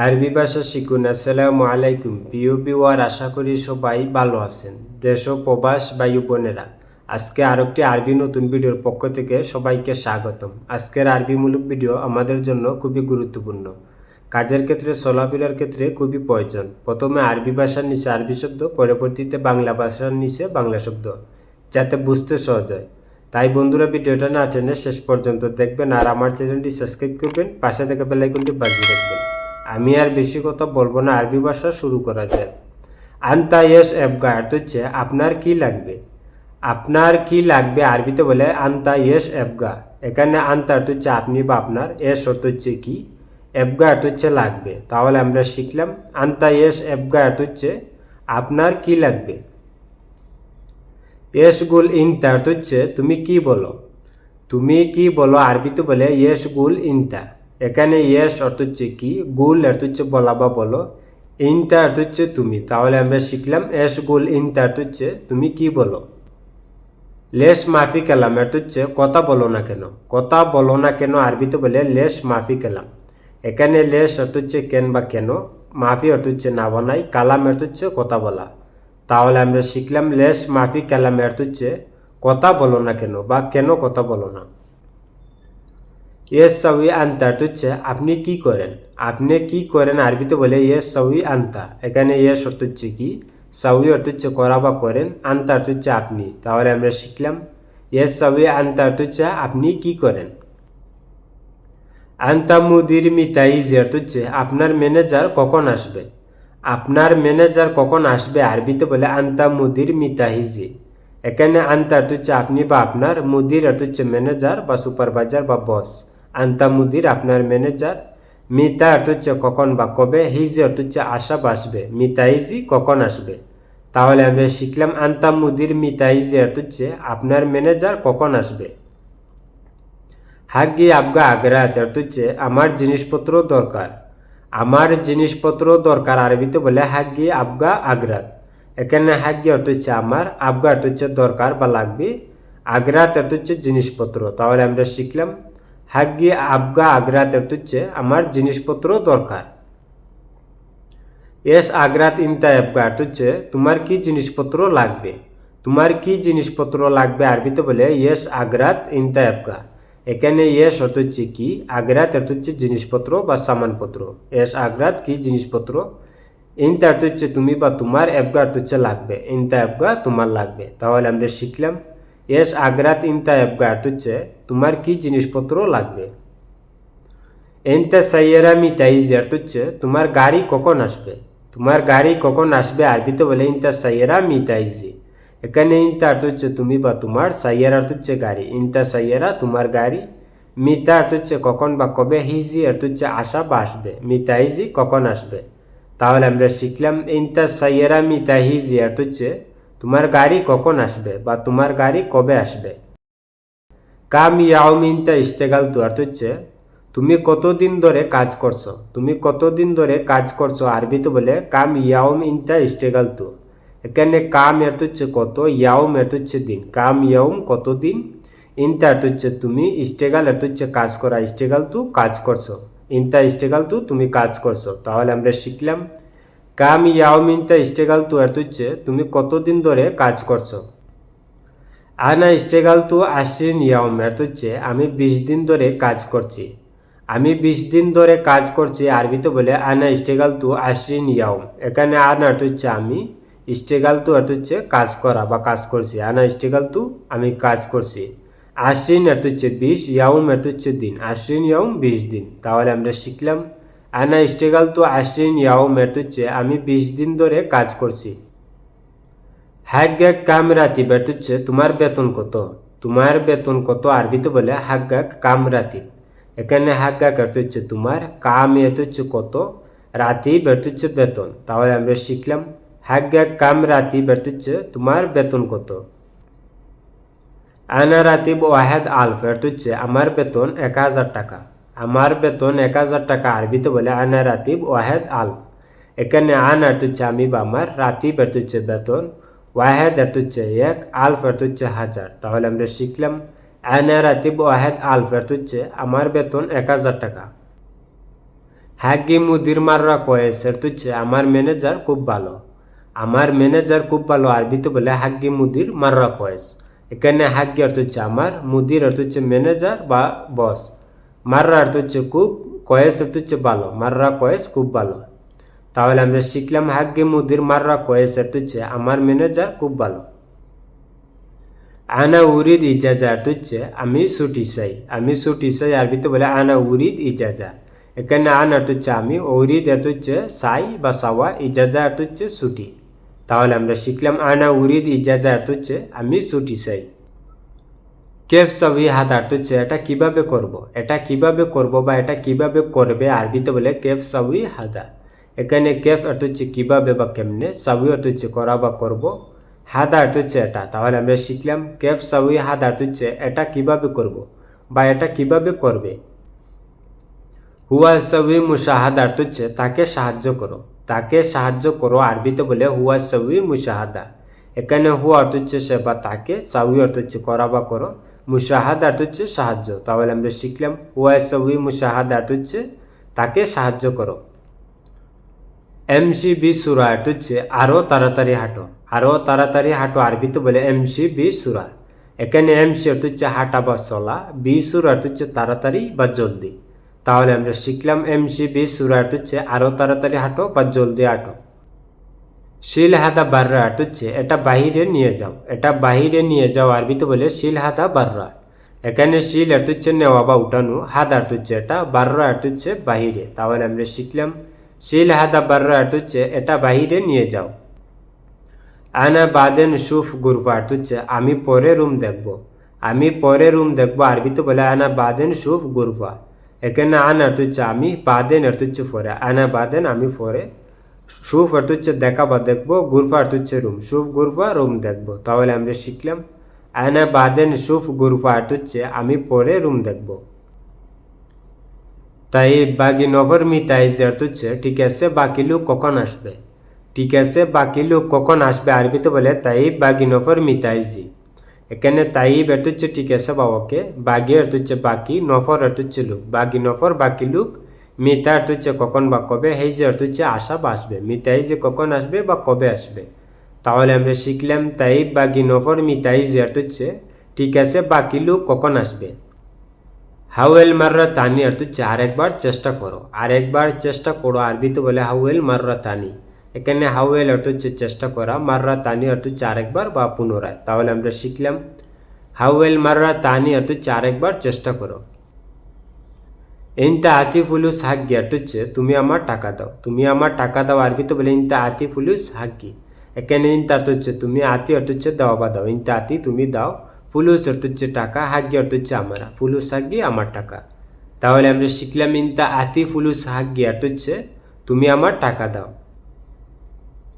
আরবি ভাষা শিখুন। আসসালামু আলাইকুম। প্রিয় বিওয়ার আশা করি সবাই ভালো আছেন। দেশ ও প্রবাস বায়ু বোনেরা, আজকে আরেকটি আরবি নতুন ভিডিওর পক্ষ থেকে সবাইকে স্বাগতম। আজকের আরবিমূলক ভিডিও আমাদের জন্য খুবই গুরুত্বপূর্ণ। কাজের ক্ষেত্রে, চলাফেরার ক্ষেত্রে খুবই প্রয়োজন। প্রথমে আরবি ভাষার নিচে আরবি শব্দ, পরবর্তীতে বাংলা ভাষার নিচে বাংলা শব্দ, যাতে বুঝতে সহজ হয়। তাই বন্ধুরা, ভিডিওটা না টেনে শেষ পর্যন্ত দেখবেন আর আমার চ্যানেলটি সাবস্ক্রাইব করবেন, পাশে থেকে বেলাইকনটি বাজিয়ে রাখবেন। আমি আর বেশি কথা বলব না, আরবি ভাষা শুরু করা যায় আন্তা ইয়েস এবগা অর্থ হচ্ছে আপনার কি লাগবে? আপনার কি লাগবে আরবিতে বলে আন্তা ইয়েস এবগা এখানে আন্তা অর্থ হচ্ছে আপনি বা আপনার, এস অর্থ হচ্ছে কি? এবগা অর্থ হচ্ছে লাগবে। তাহলে আমরা শিখলাম, আন্তা ইয়েস এবগা অর্থ হচ্ছে আপনার কি লাগবে? ইয়েস গুল ইনতা অর্থ হচ্ছে, তুমি কি বলো? তুমি কি বলো আরবিতে বলে ইয়েস গুল ইনতা এখানে ইয়েস অর্থ হচ্ছে কি গুল অর্থ হচ্ছে বলা বা বলো ইনতা অর্থ হচ্ছে তুমি। তাহলে আমরা শিখলাম এস গুল ইনতা অর্থ হচ্ছে তুমি কি বলো। লেশ মাফি, কালাম অর্থ হচ্ছে কথা বলো না কেন। কথা বলো না কেন, আরবিতে বলে লেশ মাফি, কালাম। এখানে লেশ অর্থ হচ্ছে কেন বা কেন, মাফি অর্থ হচ্ছে না বানাই কালাম অর্থ হচ্ছে কথা বলা। তাহলে আমরা শিখলাম লেশ মাফি, কালাম অর্থ হচ্ছে কথা বলো না কেন বা কেন কথা বলো না। ইয়েস সাউই আন্তা হচ্ছে আপনি কি করেন? আপনি কি করেন আরবিতে বলে ইয়েস সাউই আন্তা এখানে ইয়েস অর্থ হচ্ছে কি? সাউই অর্থ হচ্ছে করা বা করেন আন্তা অর্থ হচ্ছে আপনি। তাহলে আমরা শিখলাম। ইয়েস সাউই আন্তা অর্থ হচ্ছে আপনি কি করেন? আন্তা মুদির মিতাইজ অর্থ হচ্ছে আপনার ম্যানেজার কখন আসবে? আপনার ম্যানেজার কখন আসবে আরবিতে বলে আন্তা মুদির মিতাহিজি এখানে আন্তা অর্থ হচ্ছে আপনি বা আপনার মুদির অর্থ হচ্ছে ম্যানেজার বা সুপারভাইজার বা বস আন্তা মুদির আপনার ম্যানেজার মিতা অর্থ হচ্ছে কখন বা কবে হিজি অর্থ হচ্ছে বা আসবে, মিতাইজি কখন আসবে? তাহলে আমরা শিখলাম আন্তা মুদির মিতাইজি অর্থ হচ্ছে আপনার ম্যানেজার কখন আসবে? হাগি আবগা আগ্রাত অর্থ হচ্ছে আমার জিনিসপত্র দরকার। আমার জিনিসপত্র দরকার আরবিতে বলে হাগি আবগা আগ্রাত এখানে হাগি অর্থ হচ্ছে আমার, আবগা অর্থ হচ্ছে দরকার বা লাগবে। আগ্রাত অর্থ হচ্ছে জিনিসপত্র। তাহলে আমরা শিখলাম হাগি আবগা আগ্রাত অর্থ হচ্ছে আমার জিনিসপত্র দরকার। এস আগ্রাত ইনতা আবগা হচ্ছে তোমার কি জিনিসপত্র লাগবে? তোমার কি জিনিসপত্র লাগবে আরবিতে বলে ইয়েস আগ্রাত ইনতা আবগা। এখানে ইয়েস হচ্ছে কি? আগ্রাত হচ্ছে জিনিসপত্র বা সামানপত্র। এস আগ্রাত কি জিনিসপত্র? ইনতা হচ্ছে তুমি বা তোমার অ্যাবগা হচ্ছে লাগবে। ইনতা অ্যাবগা তোমার লাগবে। তাহলে আমরা শিখলাম এস আগ্রাত ইনতা অর্থ হচ্ছে তোমার কি জিনিসপত্র লাগবে? এনতা সাইয়েরা মিতাইজ অর্থ হচ্ছে তোমার গাড়ি কখন আসবে? তোমার গাড়ি কখন আসবে আরবিতে বলে ইনতা সাইয়েরা মিতাইজি এখানে ইনতা অর্থ হচ্ছে তুমি বা তোমার, সাইয়ার অর্থ হচ্ছে গাড়ি। ইনতা সাইয়ারা, তোমার গাড়ি। মিতা অর্থ হচ্ছে কখন বা কবে, হিজি অর্থ হচ্ছে আসা বা আসবে। মিতা হিজি কখন আসবে? তাহলে আমরা শিখলাম, ইনতা সাইয়ারা মিতা হিজি অর্থ হচ্ছে তোমার গাড়ি কখন আসবে বা তোমার গাড়ি কবে আসবে? কাম ইয়াও মিনতা ইস্তেগাল অর্থ হচ্ছে তুমি কতদিন ধরে কাজ করছ? তুমি কতদিন ধরে কাজ করছ আরবিতে বলে কাম ইয়াওম ইনতা ইস্তেগাল তো এখানে কাম এর হচ্ছে কত, ইয়াউম এর হচ্ছে দিন। কাম ইয়াউম কত দিন ইনতা এর হচ্ছে তুমি ইস্টেগাল এর হচ্ছে কাজ করা ইস্টেগাল তু কাজ করছ। ইনতা ইস্টেগাল তু তুমি কাজ করছ। তাহলে আমরা শিখলাম কাম ইয়াউম ইনতা ইস্টেগাল তু এর হচ্ছে তুমি কতদিন ধরে কাজ করছ? আনা ইস্টেগাল তু আশ্রিন ইয়াউম এর হচ্ছে আমি বিশ দিন ধরে কাজ করছি। আমি বিশ দিন ধরে কাজ করছি আরবিতে বলে আনা ইস্টেগাল তু আশ্রিন ইয়াউম এখানে আনা হচ্ছে আমি স্টেগাল তু অর্থ হচ্ছে কাজ করা বা কাজ করছি। আনা স্টেগাল তু, আমি কাজ করছি। আশ্বিন অর্থ হচ্ছে বিশ ইয়াউম অর্থ হচ্ছে দিন। আশ্রিন ইয়াউম বিশ দিন। তাহলে আমরা শিখলাম আনা স্টেগাল তো আশ্বিন ইয়াও হচ্ছে আমি বিশ দিন ধরে কাজ করছি। হাগ্যাক কাম রাতিব অর্থ হচ্ছে তোমার বেতন কত? তোমার বেতন কত আরবিতে বলে হাগ্যাক কাম রাতিব এখানে হাগ্যাক অর্থ হচ্ছে তোমার, কাম হচ্ছে কত? রাতিব অর্থ হচ্ছে বেতন। তাহলে আমরা শিখলাম হাগ্যা কাম রাতি হচ্ছে তোমার বেতন কত? আনা রাতিব ওয়াহেদ আলফ হচ্ছে আমার বেতন এক হাজার টাকা। আমার বেতন এক হাজার টাকা আরবিতে বলে আনা রাতিব ওয়াহেদ আলফ এখানে আন অর্থ হচ্ছে আমি বা আমার, রাতিব অর্থ হচ্ছে বেতন, ওয়াহেদ অর্থ হচ্ছে এক, আলফ অর্থ হচ্ছে হাজার। তাহলে আমরা শিখলাম, আনা রাতিব ওয়াহেদ, আলফ অর্থ হচ্ছে আমার বেতন এক হাজার টাকা। হাগি মুদির মাররা কয়েস অর্থ হচ্ছে আমার ম্যানেজার খুব ভালো। আমার ম্যানেজার খুব ভালো আরবিতে বলে হাগি মুদির মাররা কয়েস। এখানে হাগি অর্থ হচ্ছে আমার, মুদির অর্থ হচ্ছে ম্যানেজার বা বস। মাররা অর্থ হচ্ছে খুব কয়েস অর্থ হচ্ছে ভালো মাররা, কয়েস খুব ভালো তাহলে আমরা শিখলাম হাগ্গে মুদির মাররা, কয়েস অর্থ হচ্ছে আমার ম্যানেজার খুব ভালো আনা উরিদ ইজাজা অর্থ হচ্ছে আমি ছুটি চাই, আমি ছুটি চাই আরবিতে বলে আনা উরিদ ইজাজা। এখানে আন অর্থ হচ্ছে আমি উরিদ অর্থ হচ্ছে সাই বা সাওয়া ইজাজা অর্থ হচ্ছে ছুটি তাহলে আমরা শিখলাম আনা উরিদ ইজাজা অর্থ হচ্ছে আমি ছুটি চাই। কেফ সবই হাত হচ্ছে এটা কীভাবে করব। এটা কীভাবে করব বা এটা কীভাবে করবে? আরবিতে বলে কেফ সবই হাদা এখানে কেফ অর্থ হচ্ছে কীভাবে বা কেমনে? সাবি অর্থ হচ্ছে করা বা করব? হাদা অর্থ এটা। তাহলে আমরা শিখলাম কেফ সাবি হাদা অর্থ এটা কীভাবে করব বা এটা কীভাবে করবে? হুয়া সবই মুশাহাদা অর্থ হচ্ছে তাকে সাহায্য করো। তাকে সাহায্য করো, আরবিতে বলে হুয়া সবই মুশাহাদা এখানে হুয়া অর্থ হচ্ছে সে বা তাকে সাউই অর্থ হচ্ছে করা বা করো। মুশাহাদা অর্থ হচ্ছে সাহায্য। তাহলে আমরা শিখলাম সবই মুশাহাদা অর্থ হচ্ছে তাকে সাহায্য করো। এমসি বি সুরা হচ্ছে আরও তাড়াতাড়ি হাঁটো। আরও তাড়াতাড়ি হাঁটো আরবিতে বলে এমসি বি সুরা এখানে এমসি অর্থ হচ্ছে হাঁটা বা চলা, বি সুরা অর্থ হচ্ছে তাড়াতাড়ি বা জলদি। তাহলে আমরা শিখলাম এমসি বি সুরা হচ্ছে আরও তাড়াতাড়ি হাঁটো বা জলদি হাঁটো। শিল হাতা বাররা হচ্ছে, এটা বাহিরে নিয়ে যাও। এটা বাহিরে নিয়ে যাও আরবিতে বলে শিল হাতা বাররা। এখানে শিল অর্থ হচ্ছে নেওয়া বা উঠানো। অর্থ হচ্ছে এটা, বাররা হচ্ছে বাহিরে। তাহলে আমরা শিখলাম শিল হাদা বাররা হচ্ছে, এটা বাহিরে নিয়ে যাও। আনা বাদেন সুফ গুরফা হচ্ছে, আমি পরে রুম দেখব। আমি পরে রুম দেখব আরবিতে বলে, আনা বাদেন সুফ গুরফা। এখানে আন হচ্ছে, আমি বাদেন হচ্ছে পরে। আনা বাদেন, আমি পরে সুফ অর্থ হচ্ছে দেখা বা দেখব, গুরফা অর্থ হচ্ছে রুম। সুফ গুরফা, রুম দেখব। তাহলে আমরা শিখলাম আনা বাদেন সুফ গুরফা অর্থ হচ্ছে আমি পরে রুম দেখব। তাই বাকি নভর মিতাই যে অর্থ হচ্ছে ঠিক আছে, বাকি লোক কখন আসবে? ঠিক আছে, বাকি লোক কখন আসবে আরবিতে বলে তাই বাকি নফর মিতাইজি এখানে তাইব অর্থ হচ্ছে ঠিক আছে বাবাকে, বাগি অর্থ হচ্ছে বাকি, নফর অর্থ হচ্ছে লোক। বাকি নফর, বাকি লোক মিতা অর্থ হচ্ছে কখন বা কবে অর্থ হচ্ছে আসা বা আসবে। মিতাই যে কখন আসবে বা কবে আসবে। তাহলে আমরা শিখলাম তাইব বাকি নফর মিতাই যে হচ্ছে ঠিক আছে বাকি লোক কখন আসবে। হাওয়েল মাররা তানি অর্থ হচ্ছে আরেকবার চেষ্টা করো। আরেকবার চেষ্টা করো আরবিতে বলে হাওয়েল মাররা তানি। এখানে হাওয়েল অর্থ হচ্ছে চেষ্টা করা, মাররা তানি অর্থ হচ্ছে আরেকবার বা পুনরায়। তাহলে আমরা শিখলাম হাওয়েল মাররা তানি অর্থ হচ্ছে আরেকবার চেষ্টা করো। ইনতা আতি ফুলুস হাগ্গি অর্থ হচ্ছে তুমি আমার টাকা দাও। তুমি আমার টাকা দাও আরবিতে বলে ইনতা আতি ফুলুস হাগ্গি। এখানে ইনতা অর্থ হচ্ছে তুমি আতি অর্থ হচ্ছে দাও বা দাও। ইনতা আতি, তুমি দাও। ফুলুস অর্থ হচ্ছে টাকা, হাগ্গি অর্থ হচ্ছে আমরা। ফুলুস হাগ্গি, আমার টাকা। তাহলে আমরা শিখলাম ইনতা আতি ফুলুস হাগ্গি অর্থ হচ্ছে তুমি আমার টাকা দাও।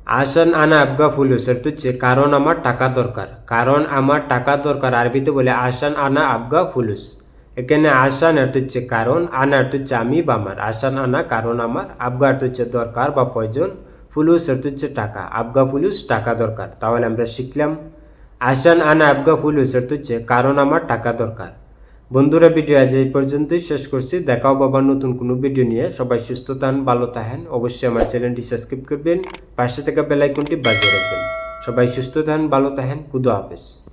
আসান আনা আবগা ফুলুস অর্থ হচ্ছে কারণ আমার টাকা দরকার। কারণ আমার টাকা দরকার আরবিতে বলে আসান আনা আবগা ফুলুস। এখানে আসান অর্থ হচ্ছে কারণ আনা অর্থ হচ্ছে আমি বা আমার। আসান আনা কারণ আমার। আবগা অর্থ হচ্ছে দরকার বা প্রয়োজন। ফুলুস অর্থ হচ্ছে টাকা। আবগা ফুলুস টাকা দরকার। তাহলে আমরা শিখলাম। আসান আনা আবগা ফুলুস অর্থ হচ্ছে কারণ, আমার টাকা দরকার। বন্ধুরা, ভিডিও আজ এই পর্যন্তই শেষ করছি। দেখাও বাবার নতুন কোনো ভিডিও নিয়ে। সবাই সুস্থ থান, ভালো থাকেন। অবশ্যই আমার চ্যানেলটি সাবস্ক্রাইব করবেন। পাশে থাকা বেলাইকনটি বাজিয়ে রাখবেন। সবাই সুস্থ থাকেন ভালো থাকেন। কুদো হাফেজ।